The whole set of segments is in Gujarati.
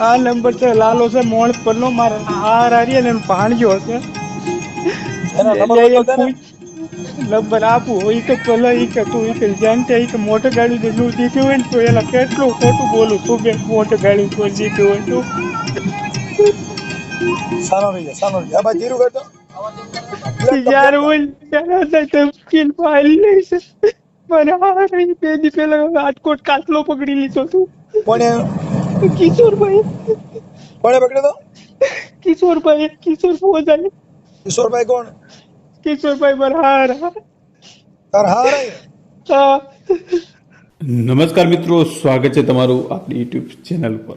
આ નંબર છે લાલો છે મોણ પરનો મારે હાર હારી અને ભાણજો છે નંબર આપું ઈ કે ચલો ઈ કે તું ઈ કે જાણતે ઈ મોટો ગાડી નું દીધું હોય ને તો એલા કેટલું ખોટું બોલું તું બે મોટો ગાડી કોઈ જીત્યું હોય તો. સાનો રહી જા સાનો રહી જા ધીરું કરતો યાર મને હાર બે દી પહેલા રાજકોટ કાચલો પકડી લીધો તું. કોને કિશોરભાઈ કોણે પકડ્યો તો? કિશોરભાઈ કિશોર ફોજાની કિશોરભાઈ કોણ? કિશોરભાઈ બરહાર હાર હાર. હા. નમસ્કાર મિત્રો સ્વાગત છે તમારું આપણી યુટ્યુબ ચેનલ પર.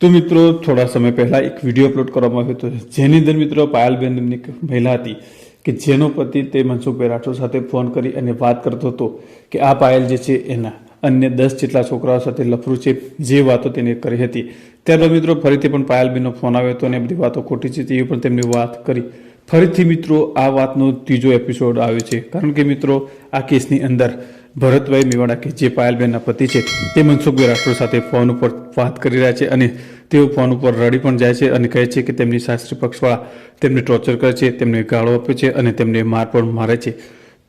તો મિત્રો થોડા સમય પહેલા એક વીડિયો અપલોડ કરવામાં આવ્યો હતો. જેની અંદર મિત્રો પાયલબેન નામની એક મહિલા હતી કે જેનો પતિ તે મનસુખભાઈ રાઠોડ સાથે ફોન કરી અને વાત કરતો હતો કે આ પાયલ જે છે એના અન્ય દસ જેટલા છોકરાઓ સાથે લફરું છે જે વાતો તેને કરી હતી. ત્યારબાદ મિત્રો ફરીથી પણ પાયલબેનનો ફોન આવ્યો હતો અને બધી વાતો ખોટી છે તેવી પણ તેમણે વાત કરી. ફરીથી મિત્રો આ વાતનો ત્રીજો એપિસોડ આવ્યો છે. કારણ કે મિત્રો આ કેસની અંદર ભરતભાઈ મેવાડા કે જે પાયલબેનના પતિ છે તે મનસુખભાઈ રાઠોડ સાથે ફોન ઉપર વાત કરી રહ્યા છે અને તેઓ ફોન ઉપર રડી પણ જાય છે અને કહે છે કે તેમની શાસ્ત્રી પક્ષવાળા તેમને ટોર્ચર કરે છે, તેમને ગાળો આપે છે અને તેમને માર પણ મારે છે.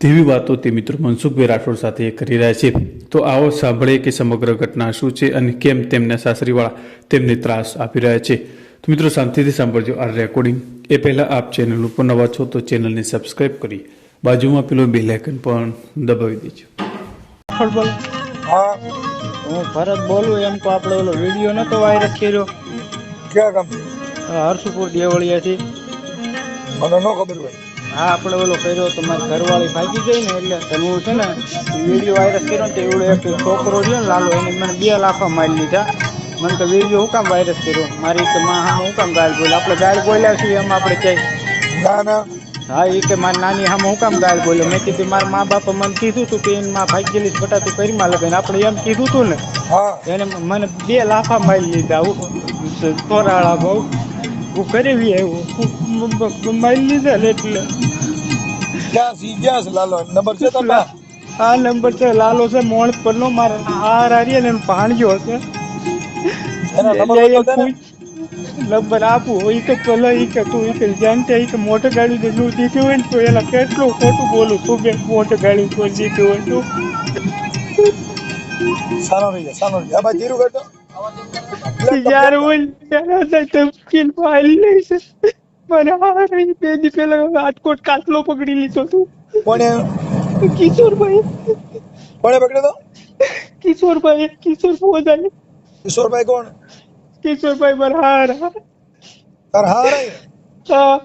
તેવી વાતો તે મિત્રો મનસુખભાઈ રાઠોડ સાથે કરી રહ્યા છે. તો આવો સાંભળે કે સમગ્ર ઘટના શું છે અને કેમ તેમના સાસરીવાળા તેમને ત્રાસ આપી રહ્યા છે. તો મિત્રો શાંતિથી સાંભળજો આ રેકોર્ડિંગ એ પહેલાં આપ ચેનલ ઉપર નવા છો તો ચેનલને સબસ્ક્રાઈબ કરી બાજુમાં પેલો બે આઇકન પણ દબાવી દેજો. હું ભરત બોલું એમ તો આપણે ઓલો વીડિયો નતો વાયરસ કર્યો. ક્યાં કામ હર્ષપુર દેવળિયાથી. મને ન ખબર હોય. હા આપણે ઓલો કર્યો તો મારી ઘરવાળી ભાગી ગઈ ને એટલે તો હું છે ને વીડિયો વાયરસ કર્યો ને તો એવડો એક છોકરો રહ્યો ને લાલો એને મને બે લાફા મારી લીધા. મને તો વીડિયો હું કામ વાયરસ કર્યો? મારી કે માં હા હું કામ ગાળ બોલ્યો આપણે ગાળ બોલ્યા છીએ એમ આપણે ક્યાંય ના ના. હા એ કે મારી નાની સામે હું કામ ગાળ બોલ્યો? મેં કીધું મારા મા બાપે મને કીધું હતું કે એને માં ગયેલી છે બટા તું કરીમાં લગાવીને આપણે એમ કીધું હતું ને હા. એને મને બે લાફા મારી લીધા. હું તોરાળા બહુ. હું કરી આવ્યું મારી લીધા ને એટલે. ક્યાં સી ગયા છે લાલો? નંબર છે તમારા આ નંબર છે લાલો છે મોણ પરનો. મારા હાર હારી અને ભાણજો છે એનો નંબર એ આપું. ઈ કે ચલો ઈ કે તું ઈ કે જાણતે ઈ કે મોટો ગાડી દે નું દીધું હોય ને તો એલા કેટલું ખોટું બોલું તું બે મોટો ગાડી કોઈ જીત્યું હોય તું. સારો રહી જા સારો રહી જા. આ ભાઈ ધીરું કરતો યાર હોય ને ત્યારે અંદર તપકીલ ફાઇલ નહીં છે મને હાર ઈ બે દી પહેલા રાજકોટ કાચલો પકડી લીધો તું કોને કિશોરભાઈ કોને પકડ્યો તો કિશોરભાઈ કિશોર ફોજાની કિશોરભાઈ કોણ કિશોરભાઈ મારા હાર હાર. તાર હાર આયો? હા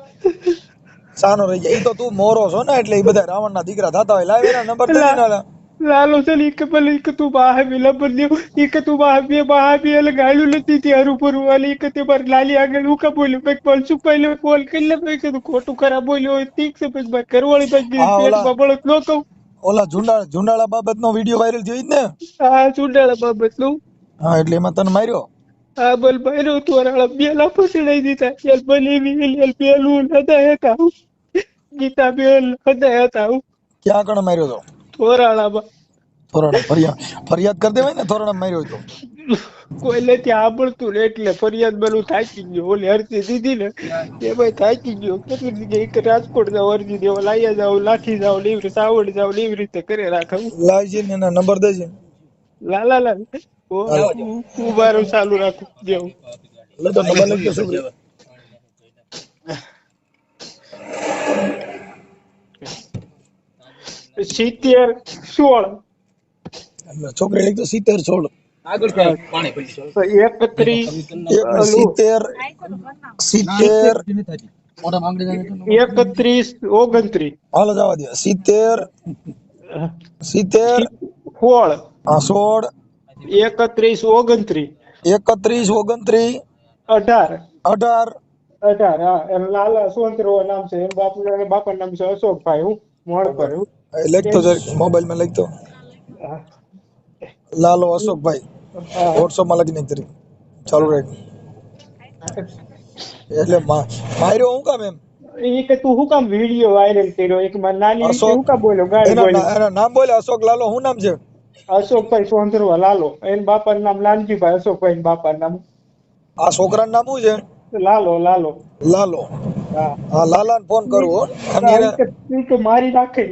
સાનો રહી જાય એ તો તું મોરો છો ને એટલે એ બધા રાવણના દીકરા થતા હોય લાવ નંબર દે ને ઓલા. લાલો ચલ એક કે ભલે તું બાહે બી લબર દેવ ઈ તું બાહે બે બાહે બે એટલે ગાયલું નથી હતી ઉપર વાલી એક તે મારી લાલી આગળ હું કા બોલ્યું પછી પલસું પહેલો કોલ કરી લે પછી કીધું ખોટું ખરાબ બોલ્યો હોય ઠીક છે પછી ભાઈ પછી હા, ઓલા. ન કહું. ઓલા ઝુંડાળા ઝુંડાળા બાબતનો વીડિયો વાયરલ થયો ને? હા ચૂંટાળા બાબતનું હા એટલે એમાં તને માર્યો? હા બોલ માર્યો તું રાળા બે લાફો ચડાઈ દીધા. એલ બની બી એલ પેલું હદાય હતા ગીતા બેલ હદાય હતા ક્યાં કણ માર્યો તો? થોરાળામાં થોરાણા ફરિયાદ ફરિયાદ કરી દેવાય ને થોરાણા માર્યો તો. કોઈ નથી આવડતું ને એટલે ફરિયાદ બનું થાકી ગયો. ઓલી અરજી દીધી ને એમાં થાકી ગયો. કેટલી જગ્યાએ એક રાજકોટ જાવ અરજી દેવા લાયા જાવ લાઠી જાવ ને એવી રીતે સાવડ જાવ ને એવી રીતે કરે રાખવું લાવજે ને એના નંબર દેજે લાલા લા ઓ હું હું ચાલુ રાખું દેવું. એટલે તો નંબર લખી દે સિત્તેર સોળ. છોકરી લખી દો સિત્તેર સોળ. એકત્રીસ એક સિત્તેર સિત્તેર. એકત્રીસ ઓગણત્રીસ. હાલો જવા દે સિત્તેર સિત્તેર. સોળ. સોળ. એકત્રીસ ઓગણત્રીસ. એકત્રીસ ઓગણત્રીસ. અઢાર. અઢાર. અઢાર હા. એમ લાલા સોંતરો નામ છે. બાપુ બાપા નામ છે અશોકભાઈ હું મોણપર હું એ લખતો મોબાઈલમાં લખતો લાલો અશોકભાઈ હા. વોટ્સઅપમાં લખી નાખ ચાલુ રાખ. એટલે માર્યો હું કામ એમ? એ કે તું શું કામ વીડિયો વાયરલ કર્યો? એક માં નાની હું કામ બોલ્યો? ગાડી બોલ્યો નામ બોલે અશોક લાલો. શું નામ છે? અશોકભાઈ સોંદરવા લાલો. એન બાપાનું નામ લાલજીભાઈ અશોકભાઈ બાપા નામ. આ છોકરાનું નામ શું છે? લાલો લાલો. લાલો. હા લાલાને ફોન કરવો તો મારી નાખે.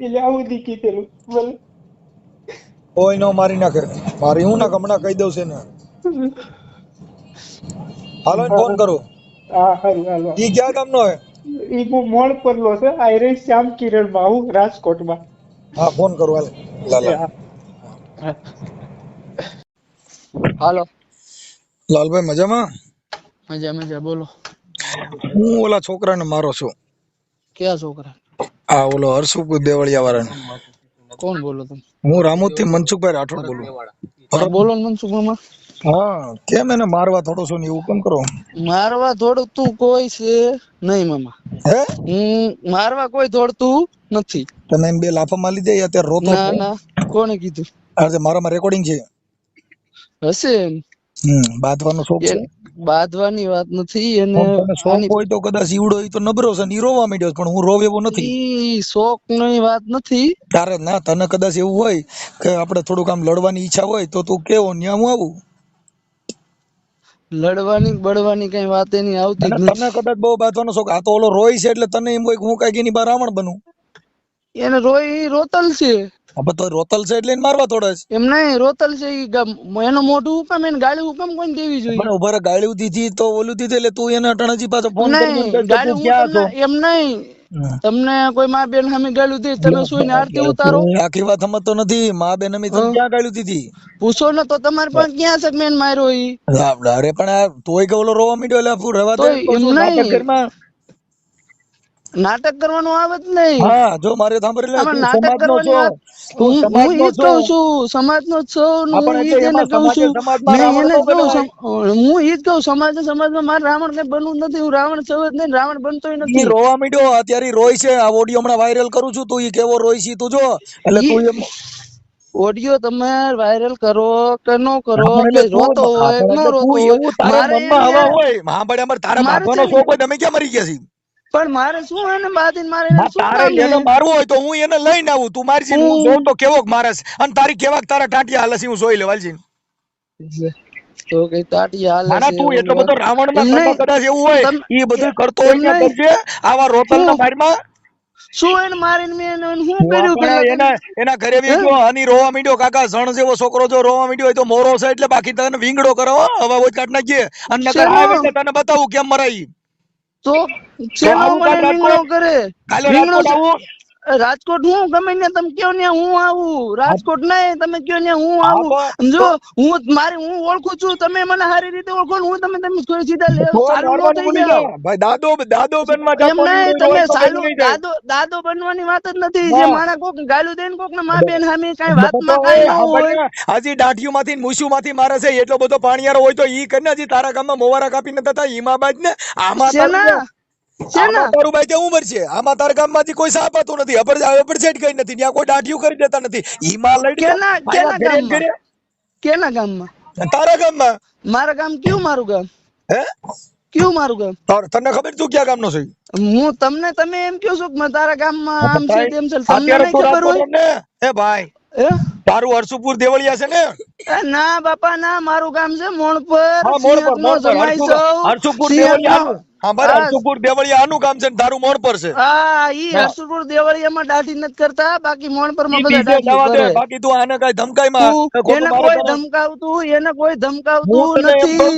એટલે આવું દી કીધેલું. બોલ. કોઈ નો મારી નાખે. મારી હું ના હમણાં કહી દઉં છે ને હાલો ફોન કરો. હા હારું હાલો ઈ ક્યાં ગામનો હે? ઈ હું મોણ પરલો છે. આયરે શ્યામ કિરણમાં હું રાજકોટમાં. હા ફોન કરો હાલ. લાલા. હા. હાલો. લાલભાઈ મજામાં? મજા મજા બોલો. હું ઓલા છોકરાને મારો છું. કયા છોકરા? આ ઓલો હર્ષુક દેવળિયા વાળાને કોણ બોલો તમે? હું રામોદથી મનસુખભાઈ રાઠોડ બોલું. બોલો ને મનસુખ મામા હા કેમ એને મારવા થોડો છો ને એવું કેમ કરો? મારવા દોડતું કોઈ છે નહીં મામા. હે? હું મારવા કોઈ દોડતું નથી. તમે એમ બે લાફા મારી દે અત્યારે રોતો ના ના. કોને કીધું? આજે મારામાં રેકોર્ડિંગ છે. હશે હમ બાંધવાનો શોખ છે. બાંધવાની વાત નથી અને શોખ હોય તો કદાચ ઈવડો તો નબરો છે ને રોવા માંડ્યો પણ હું રોવ એવો નથી. શોખની વાત નથી. તારે ના તને કદાચ એવું હોય કે આપણે થોડુંક આમ લડવાની ઈચ્છા હોય તો તું કેવો ન્યા હું આવું? લડવાની બળવાની કઈ વાત એની આવતી તને કદાચ બહુ બાંધવાનો શોખ આ તો ઓલો રોય છે એટલે તને એમ હોય કે હું કઈ એની બહાર રાવણ બનું? એને રોય રોતલ છે. હવે તો રોતલ છે એટલે મારવા થોડા છે. એમ નહીં રોતલ છે એનો મોઢું હુકમ એને ગાળી હુકમ કોઈને દેવી જોઈએ? પણ ઊભા ગાળી દીધી તો ઓલું દીધું એટલે તું એને અટણજી પાછો ફોન કરીને નહીં કહે કે ગાળી તું હું ક્યાં છો? તમને એમ નહીં. તમને કોઈ મા બેન સામે ગાળ્યું દે તમે સુઈને આરતી ઉતારો. તું આખી વાત સમજતો નથી મા બેન અમે તમે. ક્યાં ગાળ્યું દીધી? પૂછો ને તો તમારે પાસે ક્યાં છે મેન માર્યો ઈ? અરે પણ આ તોય ઓલો રોવા મીડ્યો એટલે કહું છું, એમ નહીં. નાટક કરવાનું આવે જ નહીં. હા જો મારે સાંભળી લે તું નાટક કરવાની હું ઈ જ કહું છું સમાજનો છું ને હું ઈ જ એને કહું છું. મેં એને કહું હું ઈ જ કહું સમાજે સમાજમાં મારે રાવણ કઈ બનવું નથી. હું રાવણ છું જ નહીં રાવણ બનતો નથી. રોવા મીડ્યો અત્યારે રોય છે. આ ઓડિયો હમણાં વાયરલ કરું છું. તું ઈ કેવો રોય છે તું જો. એટલે તું એમ ઓડિયો તમે વાયરલ કરો કે નો કરો કે રોતો હોય નો રોતો હોય મારે મનમાં હવા હોય. હા અમારે તારા બાપાનો શોખ હોય તમે ક્યાં મરી ગયા છીએ? પણ મારે શું એને બાંધીને મારે તારે એને મારવું હોય તો હું એને લઈને આવું. તું મારી સીન હું- જોઉં તો કેવોક મારસ અને તારી કેવાક તારા ટાંટિયા હાલે હું જોઈ લેવાલજી તો કે તાટિયા હાલે માના તું એટલો બધો રાવણમાં કદાચ એવું હોય એ બધું કરતો હોય ને કરજે. આવા રોતલના હું- બારમાં શું એને મારીને મેં શું કર્યું કે એના એના ઘરે બી જો હની રોવા મીડ્યો કાકા જણ જેવો છોકરો જો રોવા મીડ્યો હોય તો મોરો છે એટલે બાકી તને વિંગડો કરો. હવે કાટ કાઢ નાખીએ અને નકર આવે તને બતાવું કેમ મરાઈ. તો આવું મને રીંગણો કરે. રીંગણો રાજકોટ હું? ગમે ને તમે કયો ને હું આવું. રાજકોટ નહીં તમે કયો ને હું આવું. જો હું મારે હું ઓળખું છું. તમે મને સારી રીતે ઓળખો ને હું તમે તમે સીધા ન દાદો દાદો બનવા તમે સાલું દાદો દાદો બનવાની વાત જ નથી. જે માણા કોક ગાલુ દેન કોક ને મા બેન સામે કઈ વાતમાં કાંઈ ન હોય. હજી દાઢીઓ માંથી મૂછું માંથી મારે છે એટલો બધો પાણીયારો હોય તો ઈ કરીને હજી તારા ગામમાં મોવારા કાપીને થતા બાજ ને આમાં તારું શેના શેના આમાં તારું ભાઈ કેવું ઉંમર છે? આમાં તારા ગામમાંથી કોઈ સાપ હતું નથી. અપર અપર કઈ નથી. ત્યાં કોઈ દાઢીઓ કરી દેતા નથી. ઈમાં કેના- કેના ગામમાં? કેના ગામમાં? તારા ગામમાં? મારા ગામ કયું મારું ગામ? હે? કયું મારું ગામ? તને ખબર તું ક્યાં ગામનો છે? હું તમને તમે એમ કહો છો કે તારા ગામમાં આમ છે ભાઈ, તેમ છે તમને નહીં ખબર હોય? એ ભાઈ. તારું હરસુપુર દેવળિયા છે ને? ના બાપા ના મારું ગામ છે મોણપર. હા મોણ પર સિંહકનો મોણ પર જમાઈ હરસુ- સૌ. હરસુપુર દેવળિયા હા. હરસુપુર દેવળિયા આનું કામ છે ને તારું મોણ પર છે. હા ઈ હા. હરસુરપુર દેવળિયામાં દાઢી નથી કરતા બાકી માં બધા દાઢી કરે. બાકી તું આને કઈ ધમકાઈમાં તું- એને કોઈ ધમકાવતું એને કોઈ ધમકાવતું નથી.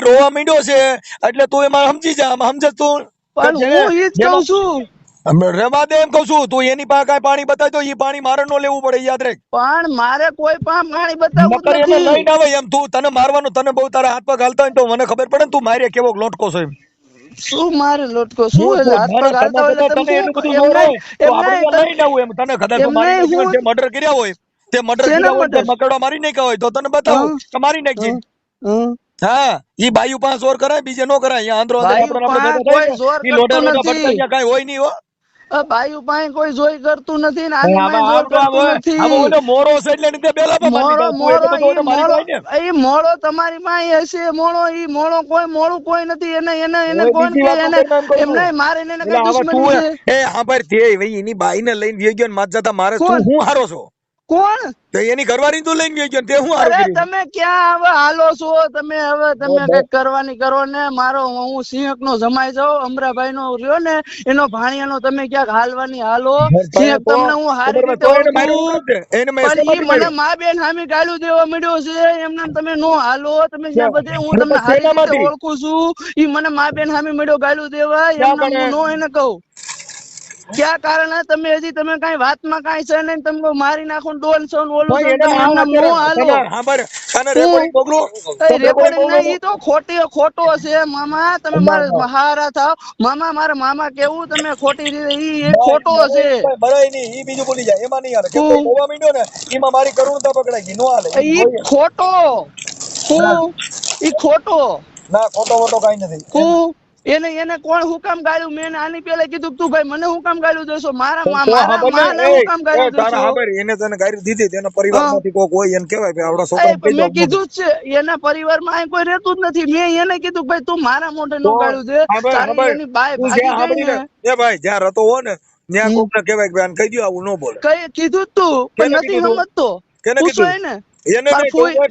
રોવા મીડો છે એટલે તું એમાં સમજી જા આમ સમજે તું. પણ હું ઈ જ કહું છું. અમે રેવા દે એમ કહું છું તું એની પાસે કઈ પાણી બતાય તો ઈ પાણી મારે નો લેવું પડે યાદ રાખ. પણ મારે કોઈ પણ પાણી બતાવવું નકર નથી. લઈને આવે એમ તું તને મારવાનું તને બહુ તારા હાથ પગ હાલતા હોય ને તો મને ખબર પડે ને તું મારે કેવો લોટકો છો એમ. શું મારે લોટકો? શું એટલે હાથ પગ હાલતા હોય એટલે તમે એટલું બધું એમ તને કદાચ તે મર્ડર કર્યા હોય તે મર્ડર કર્યા હોય તે મકડો મારી નાખ્યા હોય તો તને બતાવું કે મારી નાખજે. હા ઈ બાયુ પાસ જોર કરાય બીજે નો કરાય. અહીંયા આંધ્રો આંધ્રો આપણે ભેગા કોઈ ઈ લોટા લોટા પડતા નથી. હોય નહીં હો. બાયુ પાસે કોઈ જોઈ કરતું નથી ને આની કરતું નથી. ઓલો મોરો છે એટલે બેલા પર મારી મારી તમારી પાસે હશે મોળો ઈ મોળો કોઈ મોળું કોઈ નથી એને એને એને કોણ કે એને? કરીને એમ કહું એમ છું. નહીં મારે એને કઈ દુશ્મની છે. એ હા ભાઈ તે ભાઈ એની બાઈને લઈને વહી ગયો ને માત જતા મારે? તું હું હારો છો? કોણ? તો એની ઘરવાળી તું લઈને ગયો તે હું અરે તમે ક્યાં હવે હાલો છો? તમે હવે તમે કંઈક કરવાની કરો ને. મારો હું સિંહક નો જમાઈ જાઉં અમરાભાઈ નો રહ્યો ને એનો ભાણિયાનો તમે ક્યાંક હાલવાની હાલો. સિંહક તમને હું હારી રીતે મને મા બેન સામે ગાળું દેવા મળ્યો છે. એમને તમે નો હાલો. તમે જ્યાં બધે હું તમને હારી રીતે ઓળખું છું. ઈ મને મા બેન સામે મળ્યો ગાળું દેવા. એમને હું નો એને કહું. ક્યાં કારણે? તમે હજી તમે કઈ વાતમાં કઈ છે નહીં તમને મારી નાખો ડોલ છો ને ઓલું રેકોર્ડિંગ નહીં ઈ તો ખોટી ખોટો છે મામા. તમે મારા મહારા થાવ. મામા મારા મામા કેવું? તમે ખોટી રીતે ઈ ખોટો છે. બરાય નહીં, ઈ બીજું બોલી જાય, એમાં નહીં હાલે. કે જોવા માંડ્યો ને, એમાં મારી કરુણતા પકડાઈ ગઈ, નો હાલે. ઈ ખોટો. હું ઈ ખોટો. ના, ખોટો ખોટો કઈ નથી. એને એને કોણ હુકામ ગાળ્યું? મેં આની પેલા કીધું તું ભાઈ મને હુકમ ગાળ્યું દેશો. મારા મારા માને નહીં, ગાળ્યું દેશો તારા ખબર, એને તને ગાળી દીધી તેના પરિવારમાંથી કોક હોય એને કહેવાય કે આપણા એ છોકરાને મેં કીધું છે. એના પરિવારમાં કોઈ રહેતું જ નથી. મેં એને કીધું ભાઈ તું મારા મોઢે નો ગાળ્યું દે. તારી એની બાય ભાગી ગઈ એ ભાઈ જ્યાં રહેતો હો ને ત્યાં કોક ને કહેવાય કે આને કહી દ્યો, આવું ન બોલે. કઈ કીધું તું પણ નથી સમજતો. કેને કીધું? કીધું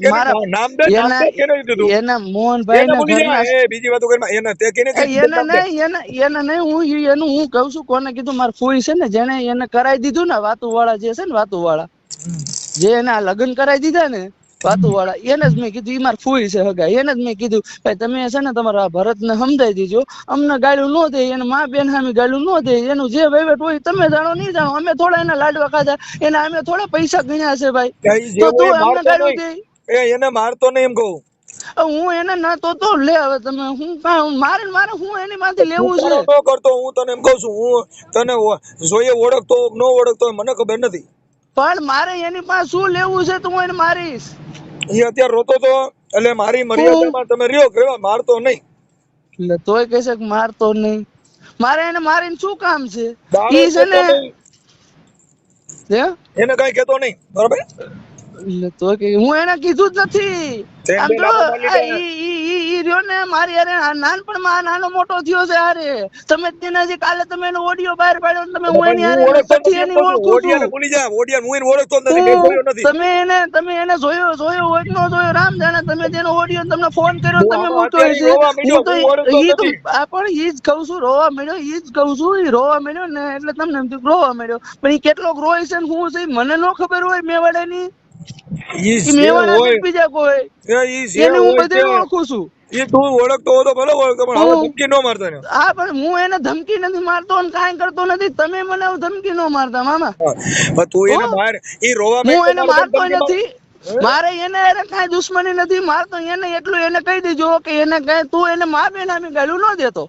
કોને કીધું મારા ફૂઈ છે ને જેને એને કરાઈ દીધું ને વાતુ વાળા જે છે ને વાતુ વાળા જે એના લગ્ન કરાઈ દીધા ને વાતુ વાળા. એને જ મેં કીધું ઈ મારા ફૂઈ છે હગા એને જ મેં કીધું ભાઈ તમે છે ને તમારા ભરત ને સમજાઈ દીજો. અમને ગાળું ન દે એને મા બેન સામે ગાળું ન દે. એનું જે વહીવટ હોય તમે જાણો નહીં જાણો. અમે થોડા એના લાડવા ખાધા. એના અમે થોડા પૈસા ગણ્યા છે ભાઈ. તો તું અમને ગાળું દે. એ એને મારતો નહીં એમ કહું. હું એને ના તો તો લે હવે તમે. હું મારે મારે હું એની માંથી લેવું છે? કરતો હું તને એમ કહું છું. હું તને જોઈએ ઓળખતો ન ઓળખતો મને ખબર નથી. પણ મારે એની પાસે શું લેવું છે તો હું એને મારીશ? એ અત્યારે રોતો તો એટલે મારી મર્યાદામાં તમે રહ્યો કેવા મારતો નહીં. એટલે તોય કહેશે કે મારતો નહીં. મારે એને મારીને શું કામ છે? ઈ છે ને? એને કઈ કેતો નહીં બરોબર? તોય કે હું એને કીધું જ નથી. આમ બે જો લાફા મારી આ લીધા. ઈ ઈ ઈ ઈ રહ્યો ને મારી હારે નાનપણમાં નાનો મોટો થયો છે હારે. તમે જ તેને કાલે તમે એનો ઓડિયો બહાર પાડ્યો તમે હું એની હું પછી એની ઓળખું ભૂલી જા ઓડિયાને હું એને ઓળખતો નથી મેં જોયો હું- નથી. તમે એને તમે એને જોયો જોયો હોય કે જોયો રામ જાણે તમે તેનો ઓડિયો તમને ફોન કર્યો તમે છે હું તો ઈ તો પણ ઈ જ કહું છું રોવા મળ્યો ઈ જ કહું છું ઈ રોવા મળ્યો ને એટલે તમને એમ થયું રોવા મળ્યો પણ ઈ કેટલોક રોય છે ને હું છે મને ન ખબર હોય મેવાડાની. ઈ ઈ જે હોય બીજા કોઈ? ઈ જે એને હું બધે ઓળખું છું. એ તું ઓળખતો ભલે ઓળખતો પણ હવે ધમકી નો મારતો. હા પણ હું એને ધમકી નથી મારતો કાંઈ કરતો નથી. તમે મને ધમકી નો મારતા મામા. તું એને માર. એ રોવા હું એને મારતો નથી. મારે એને અરે કાંઈ દુશ્મની નથી મારતો એને એટલું એને કહી દેજો કે એને કહે તું એને મા બેન આમી ગાલું ન દેતો.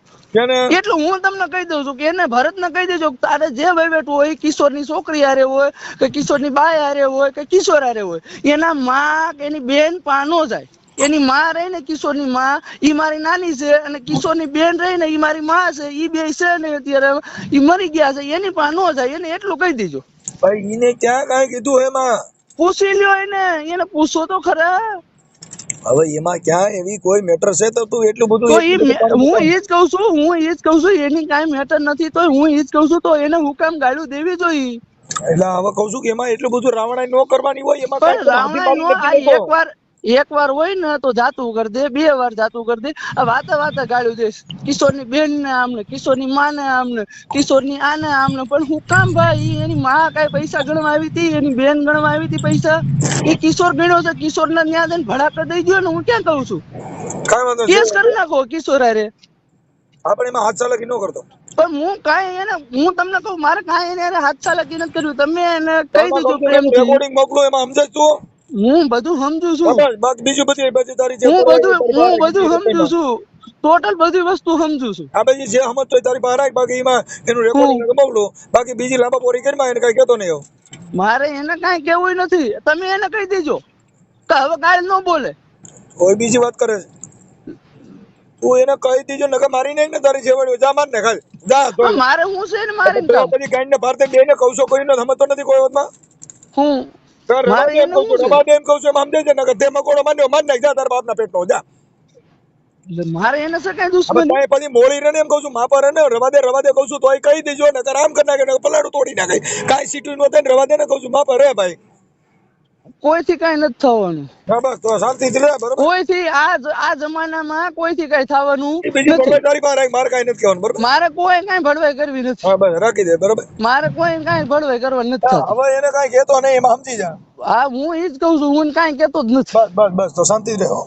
એટલું હું તમને કહી દઉં છું કે એને ભરત ને કહી દેજો તારે જે વહીવટ હોય કિશોરની છોકરી હારે હોય કે કિશોરની બાય હારે હોય કે કિશોર હારે હોય એના માં કે એની બેન પાનો જાય. એની માં રહી ને કિશોરની માં ઈ મારી નાની છે અને કિશોરની બેન રહી ને ઈ મારી માં છે ઈ બે છે ને અત્યારે ઈ મરી ગયા છે એની પા નો જાય એને એટલું કહી દેજો. ભાઈ ઈને ક્યાં કાંઈ કીધું એમાં? પૂછી લ્યો એને એને પૂછો તો ખરા. હવે એમાં ક્યાં એવી કોઈ મેટર છે તો તું એટલું બધું હું એ જ કઉ છું હું એ જ કઉ છું એની કાંઈ મેટર નથી તો હું એ જ કઉ છું તો એને હુકામ ગાળું દેવી જોઈએ એટલે હવે કઉ છું કે એમાં એટલું બધું રાવણાઈ નો કરવાની હોય એમાં રાવણાઈ હાથી એક વાર હોય ને તો જાતું કરી દે બે વાર જાતું કરી દે. વાતે વાતે ગાળ્યું દેશ કિશોરની બેન ને આમને કિશોરની માં ને આમને કિશોરની આને આમને. પણ હું કામ ભાઈ એની માં કઈ પૈસા ગણવા આવી હતી એની બેન ગણવા આવી હતી પૈસા. એ કિશોર ગણ્યો છે કિશોર ને ન્યા દઈને ભડાકા દઈ ગયો ને હું ક્યાં કહું છું? કેસ કરી નાખો કિશોર અરે આપણે એમાં હાથ ચાલાકી ન કરતો. પણ હું કાંઈ એને હું તમને કહું મારે કાંઈ એને હાથ ચાલાકી નથી કર્યું. તમે એને કહી દીધું રેકોર્ડિંગ મોકલો એમાં સમજાય તું. હું બધું સમજુ છું. બસ, બીજું બધી બધી જે હું બધું હું બધું સમજુ છું. ટોટલ બધી વસ્તુ સમજુ છું. આ બધી જે સમજતો હોય તારી પાસે રાખ. બાકી એમાં એનું રેકોર્ડિંગ મોકલો બાકી બીજી લાંબા પોરી કરી એને કઈ કહેતો નહીં એવું. મારે એને કઈ કેવું નથી. તમે એને કહી દેજો. કે હવે કાલ ન બોલે. કોઈ બીજી વાત કરે તું એને કહી દેજો નકર મારી નહીં ને તારી જેવડ જા માર ને ખાલી જા મારે હું છે ને મારી ગાંડ ને ભારતે બે ને કહું છું કોઈ સમજતો નથી કોઈ વાતમાં? હું. તાર એમ કહું છું એમ કહું છું છે તે મકોડો માન્યો માર નાખ જા તારા બાપના પેટનો જા. મારે એને પછી મોળી રને એમ કહું છું માપા રને રવા દે રવા દે કહું છું તોય કહી દેજો નકર આમ કરી નાખે પલાડું તોડી નાખે. કાંઈ સીટું નો થાય ને રવા દે ને કહું છું માપા રે ભાઈ. કોઈથી કઈ નથી થવાનું. બસ તો શાંતિથી રહે બરોબર? કોઈથી આ આ જમાનામાં કોઈથી કઈ થવાનું નથી. તારી પાસે મારે કાંઈ નથી કહેવાનું બરોબર? મારે કોઈ કઈ ભડવાઈ કરવી નથી. હા બસ રાખી દે બરોબર? મારે કોઈ કઈ ભડવાઈ કરવાની નથી હવે એને કઈ કહેતો નહીં એમાં સમજી જા. હા હું એ જ કઉ છું હું કઈ કેતો જ નથી. બસ બસ બસ તો શાંતિ રહો.